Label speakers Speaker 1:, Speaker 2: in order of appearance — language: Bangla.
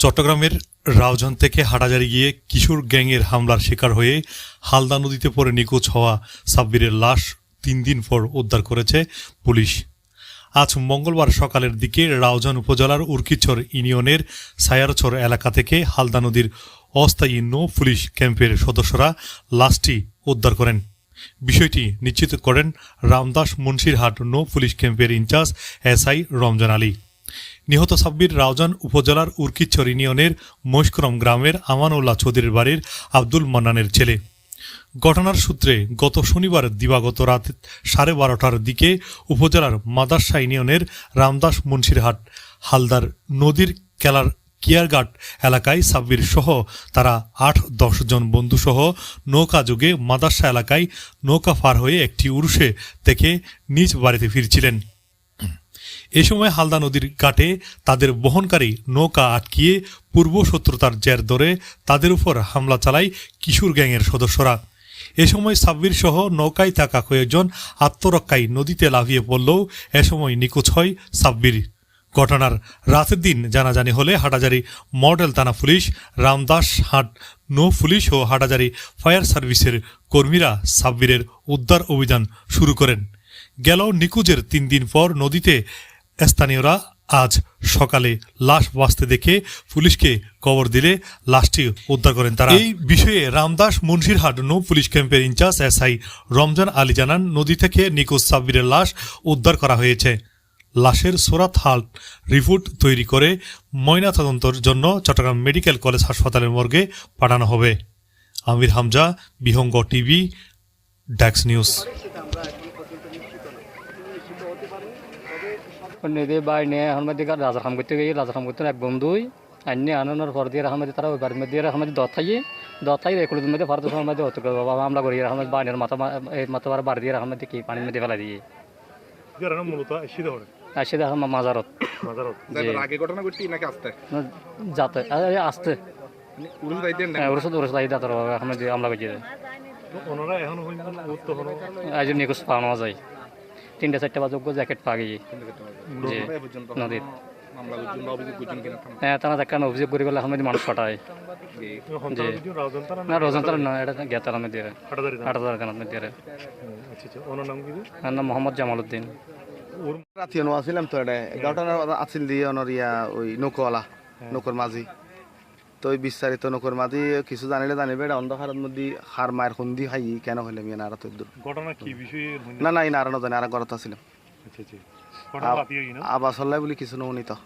Speaker 1: চট্টগ্রামের রাউজান থেকে হাটাজারি গিয়ে কিশোর গ্যাংয়ের হামলার শিকার হয়ে হালদা নদীতে পড়ে নিখোঁজ হওয়া সাব্বিরের লাশ তিন দিন পর উদ্ধার করেছে পুলিশ। আজ মঙ্গলবার সকালের দিকে রাউজান উপজেলার উর্কিচর ইউনিয়নের সায়ারছর এলাকা থেকে হালদা নদীর অস্থায়ী নৌ পুলিশ ক্যাম্পের সদস্যরা লাশটি উদ্ধার করেন। বিষয়টি নিশ্চিত করেন রামদাস মুন্সিরহাট নৌ পুলিশ ক্যাম্পের ইনচার্জ এসআই রমজান আলী। নিহত সাব্বির রাউজান উপজেলার উর্কিচ্ছর ইউনিয়নের মহিষক্রম গ্রামের আমানুল্লাহ চৌধুরীর বাড়ির আব্দুল মান্নানের ছেলে। ঘটনার সূত্রে গত শনিবার দিবাগত রাত সাড়ে বারোটার দিকে উপজেলার মাদারসা ইউনিয়নের রামদাস মুন্সিরহাট হালদার নদীর কেলার কিয়ারঘাট এলাকায় সাব্বির সহ তারা আট দশ জন বন্ধুসহ নৌকা যোগে মাদারসা এলাকায় নৌকা পার হয়ে একটি উরুষে থেকে নিজ বাড়িতে ফিরছিলেন। এ সময় হালদা নদীর ঘাটে তাদের বহনকারী নৌকা আটকিয়ে পূর্ব শত্রুতার জের ধরে তাদের উপর হামলা চালায় কিশোর গ্যাংয়ের সদস্যরা। এ সময় সাব্বির সহ নৌকায় থাকা কয়েকজন আত্মরক্ষায় নদীতে লাফিয়ে পড়লেও এ সময় নিখোঁজ হয় সাব্বির। ঘটনার রাতের দিন জানাজানি হলে হাটাজারি মডেল থানা পুলিশ, রামদাস হাট, নৌ পুলিশ ও হাটাজারি ফায়ার সার্ভিসের কর্মীরা সাব্বিরের উদ্ধার অভিযান শুরু করেন। গেল নিকুজের তিন দিন পর নদীতে স্থানীয়রা আজ সকালে লাশ বাঁচতে দেখে পুলিশকে কবর দিলে লাশটি উদ্ধার করেন তারা। এই বিষয়ে রামদাস মুন্সিরহাট নৌ পুলিশ ক্যাম্পের ইনচার্জ এসআই রমজান আলী জানান, নদী থেকে নিকোজ সাব্বিরের লাশ উদ্ধার করা হয়েছে। লাশের সোরাত হাল রিপোর্ট তৈরি করে ময়না তদন্তর জন্য চট্টগ্রাম মেডিকেল কলেজ হাসপাতালের মর্গে পাঠানো হবে। আমির হামজা, বিহঙ্গ টিভি ড্যাক্স নিউজ।
Speaker 2: নদী বাই নিয়ে এখন মধ্যে রাজার খাম করতে গিয়ে রাজার খাম করতে এক বন্ধুই আইনে আনানোর পর দিয়ে রাখার মধ্যে তারা ওই বাড়ির মধ্যে রাখার মধ্যে দত থাকি দত থাকি একুলের মধ্যে ভারত সময় মধ্যে হতো বাবা আমরা করি রাখার মধ্যে বাইনের মাথা এই মাথা বার বাড়ি দিয়ে রাখার মধ্যে কি পানির মধ্যে ফেলা দিয়ে।
Speaker 1: মূলত
Speaker 2: আসে দেখা মাজারত। জি।
Speaker 3: আগে ঘটনা ঘটছি নাকি আসতে?
Speaker 2: যাতে আসতে।
Speaker 3: উড়ুন যাইতেন না
Speaker 2: ওরস ওরস লাই দাঁতার এখন মধ্যে আমরা করছি
Speaker 1: ওনারা এখন
Speaker 2: আজ নিখোঁজ পাওয়া যায়। তিনটে চারটে বাজক জ্যাকেট পা গিয়ে
Speaker 3: বা থাম
Speaker 2: হ্যাঁ তারা একটা অভিযোগ করে গেলে এখন মানুষ ফাটায় জি না রোজন্তর না এটা গেতার মধ্যে আট হাজার মধ্যে আর নাম মোহাম্মদ জামালউদ্দিন
Speaker 4: রাতি তো এটা এগারোটা আছিল দিয়ে অনর ইয়া ওই নৌকওয়ালা নৌকর মাঝি। তো ওই বিস্তারিত নকর মাঝে কিছু জানিলে জানিবে এটা অন্ধকারের মধ্যে হার মায়ের খুন্দি খাই কেন হইলে মিয়া নারা তৈর
Speaker 1: ঘটনা কি বিষয়ে
Speaker 4: না না এই নারা নজানে আর ঘরত আছিলাম
Speaker 1: আচ্ছা আচ্ছা। ঘটনা
Speaker 4: আবাস হল্লাই বলে কিছু নৌনি তো